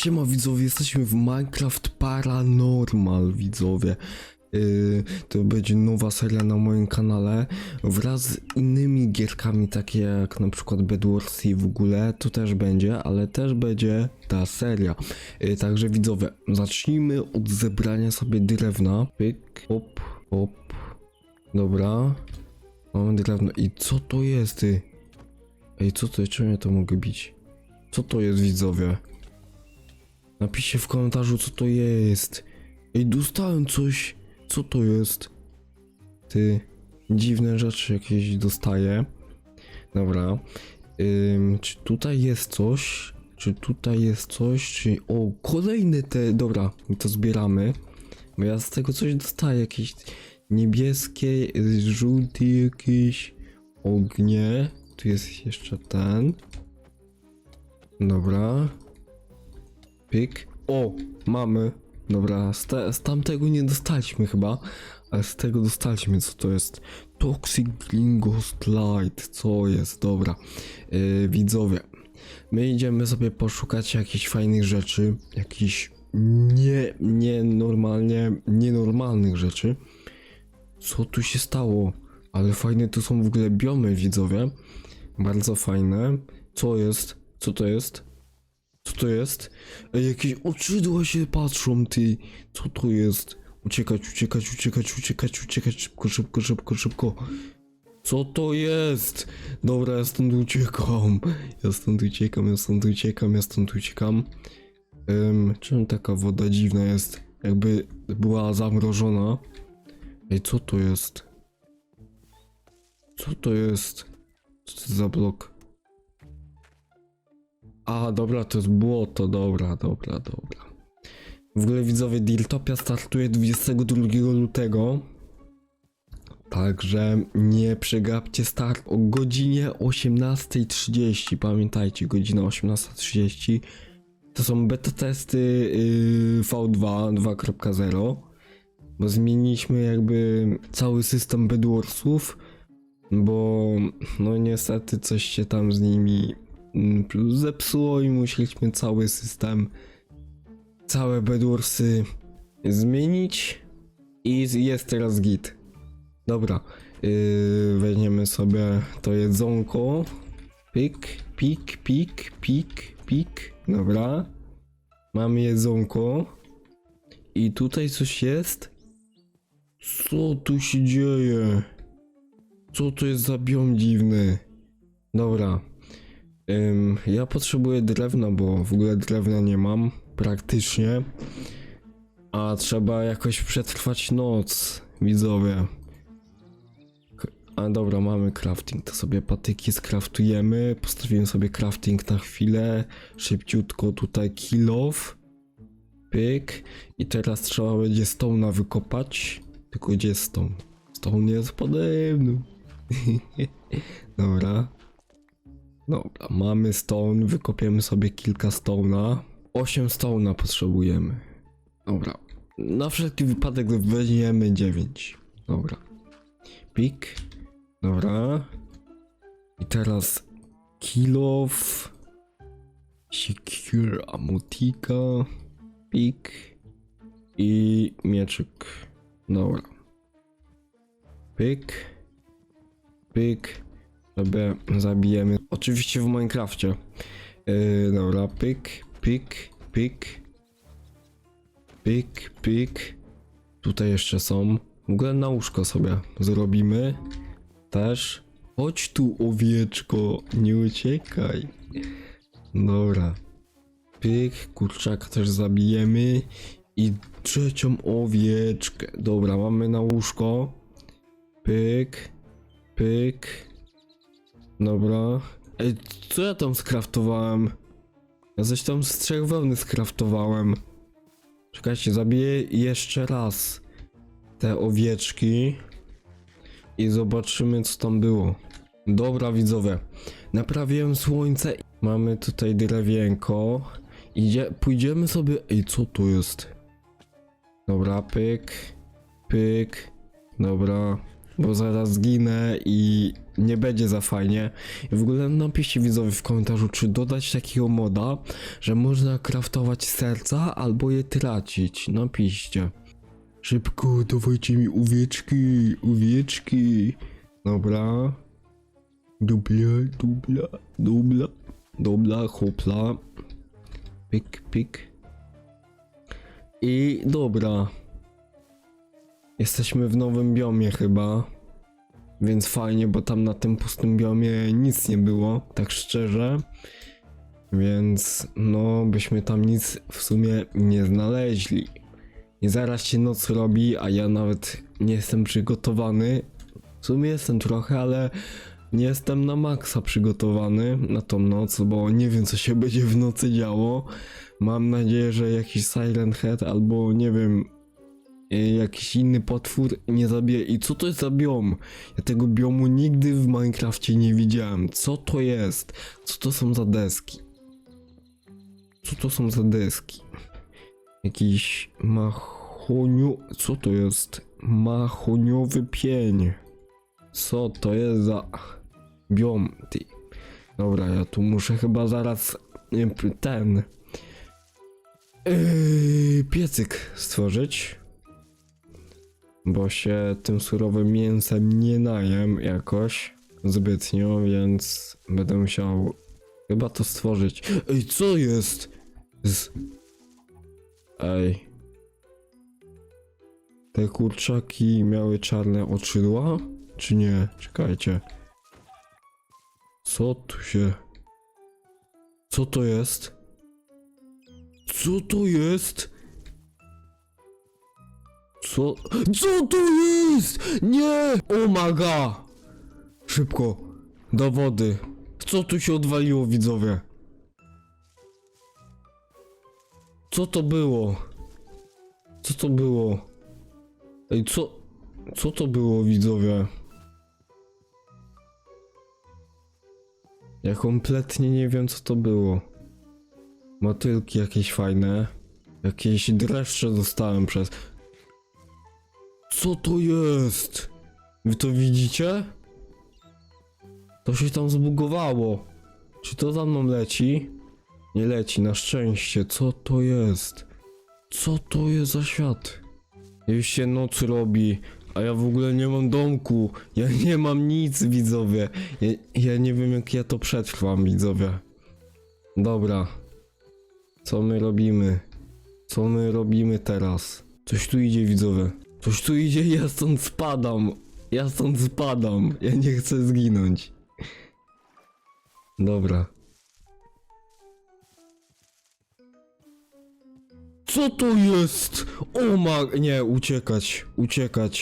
Siema widzowie, jesteśmy w Minecraft Paranormal widzowie. Yy, to będzie nowa seria na moim kanale wraz z innymi gierkami takie jak na przykład Bedwars i w ogóle to też będzie, ale też będzie ta seria. Yy, także widzowie, zacznijmy od zebrania sobie drewna. Pyk, hop, hop. Dobra. Mamy drewno. I co to jest ty? Ej, co to jest? Czemu ja to mogę bić? Co to jest widzowie? Napiszcie w komentarzu co to jest. Ej, dostałem coś. Co to jest? Ty, dziwne rzeczy jakieś dostaję. Dobra. Ym, czy tutaj jest coś? Czy tutaj jest coś? Czy... O, kolejne te... Dobra, to zbieramy. Bo ja z tego coś dostaję. Jakieś niebieskie, żółte jakieś ognie. Tu jest jeszcze ten. Dobra. Pyk. O, mamy. Dobra, z, te, z tamtego nie dostaliśmy chyba, ale z tego dostaliśmy, co to jest. Toxic Green Ghost Light, co jest, dobra. Yy, widzowie, my idziemy sobie poszukać jakichś fajnych rzeczy, jakichś nie, nie normalnie, nienormalnych rzeczy. Co tu się stało? Ale fajne tu są w ogóle biomy, widzowie. Bardzo fajne. Co jest? Co to jest? Co to jest? Ej, jakieś oczydła się patrzą, ty. Co to jest? Uciekać, uciekać, uciekać, uciekać, uciekać. Szybko, szybko, szybko, szybko. Co to jest? Dobra, ja stąd uciekam. Ja stąd uciekam, ja stąd uciekam, ja stąd uciekam. Um, czemu taka woda dziwna jest? Jakby była zamrożona. Ej, co to jest? Co to jest? Co to za blok? A, dobra, to jest błoto, dobra, dobra, dobra. W ogóle widzowie, Dirtopia startuje 22 lutego. Także nie przegapcie start o godzinie 18.30. Pamiętajcie, godzina 18.30. To są beta testy yy, V2 2.0. Bo zmieniliśmy jakby cały system Bedwarsów. Bo no niestety coś się tam z nimi zepsuło i musieliśmy cały system, całe Bedwarsy zmienić i jest teraz git. Dobra, yy, weźmiemy sobie to jedzonko. Pik, pik, pik, pik, pik. Dobra. Mamy jedzonko. I tutaj coś jest. Co tu się dzieje? Co to jest za biom dziwny? Dobra. Ym, ja potrzebuję drewna, bo w ogóle drewna nie mam. Praktycznie. A trzeba jakoś przetrwać noc, widzowie. A dobra, mamy crafting, to sobie patyki skraftujemy. Postawiłem sobie crafting na chwilę. Szybciutko tutaj kill off. Pyk. I teraz trzeba będzie stone'a wykopać. Tylko gdzie stone? Stone jest pode mną. Dobra. Dobra, mamy stone, wykopiemy sobie kilka stone'a. 8 stone'a potrzebujemy. Dobra. Na wszelki wypadek weźmiemy 9. Dobra. Pik. Dobra. I teraz kill off. Secure amutika. Pik. I mieczyk. Dobra. Pyk. Pyk. Sobie zabijemy. Oczywiście w Minecrafcie. Yy, dobra, pyk, pyk, pyk. Pyk, pyk. Tutaj jeszcze są. W ogóle na łóżko sobie zrobimy. Też. Chodź tu, owieczko, nie uciekaj. Dobra. Pyk, kurczaka też zabijemy. I trzecią owieczkę. Dobra, mamy na łóżko. Pyk. Pyk. Dobra. Ej, co ja tam skraftowałem? Ja coś tam z trzech wełny skraftowałem. Czekajcie, zabiję jeszcze raz te owieczki i zobaczymy co tam było. Dobra widzowie, naprawiłem słońce. Mamy tutaj drewienko. Idzie, pójdziemy sobie... Ej, co tu jest? Dobra, pyk, pyk, dobra. Bo zaraz zginę i nie będzie za fajnie. I w ogóle napiszcie widzowie w komentarzu, czy dodać takiego moda, że można craftować serca albo je tracić. Napiszcie. Szybko, dawajcie mi uwieczki, uwieczki. Dobra. Dubla, dubla, dubla, dubla, hopla. Pik, pik. I dobra. Jesteśmy w nowym biomie chyba. Więc fajnie, bo tam na tym pustym biomie nic nie było, tak szczerze. Więc no, byśmy tam nic w sumie nie znaleźli. I zaraz się noc robi, a ja nawet nie jestem przygotowany. W sumie jestem trochę, ale nie jestem na maksa przygotowany na tą noc, bo nie wiem co się będzie w nocy działo. Mam nadzieję, że jakiś Silent Head albo nie wiem, jakiś inny potwór nie zabije. I co to jest za biom? Ja tego biomu nigdy w Minecrafcie nie widziałem. Co to jest? Co to są za deski? Co to są za deski? Jakiś machoniu... Co to jest? Mahoniowy pień. Co to jest za biom? Ty. Dobra, ja tu muszę chyba zaraz ten yy, piecyk stworzyć. Bo się tym surowym mięsem nie najem jakoś zbytnio, więc będę musiał chyba to stworzyć. Ej, co jest? Z... Ej. Te kurczaki miały czarne oczydła? Czy nie? Czekajcie. Co tu się... Co to jest? Co to jest? Co? Co to jest? Nie! O maga! Szybko. Do wody. Co tu się odwaliło, widzowie? Co to było? Co to było? Ej, co... Co to było, widzowie? Ja kompletnie nie wiem, co to było. Motylki jakieś fajne. Jakieś dreszcze dostałem przez... Co to jest? Wy to widzicie? To się tam zbugowało. Czy to za mną leci? Nie leci, na szczęście. Co to jest? Co to jest za świat? Już się noc robi, a ja w ogóle nie mam domku. Ja nie mam nic, widzowie. Ja, ja nie wiem, jak ja to przetrwam, widzowie. Dobra. Co my robimy? Co my robimy teraz? Coś tu idzie, widzowie. Coś tu idzie, ja stąd spadam. Ja stąd spadam. Ja nie chcę zginąć. Dobra. Co to jest? O ma... Nie, uciekać, uciekać.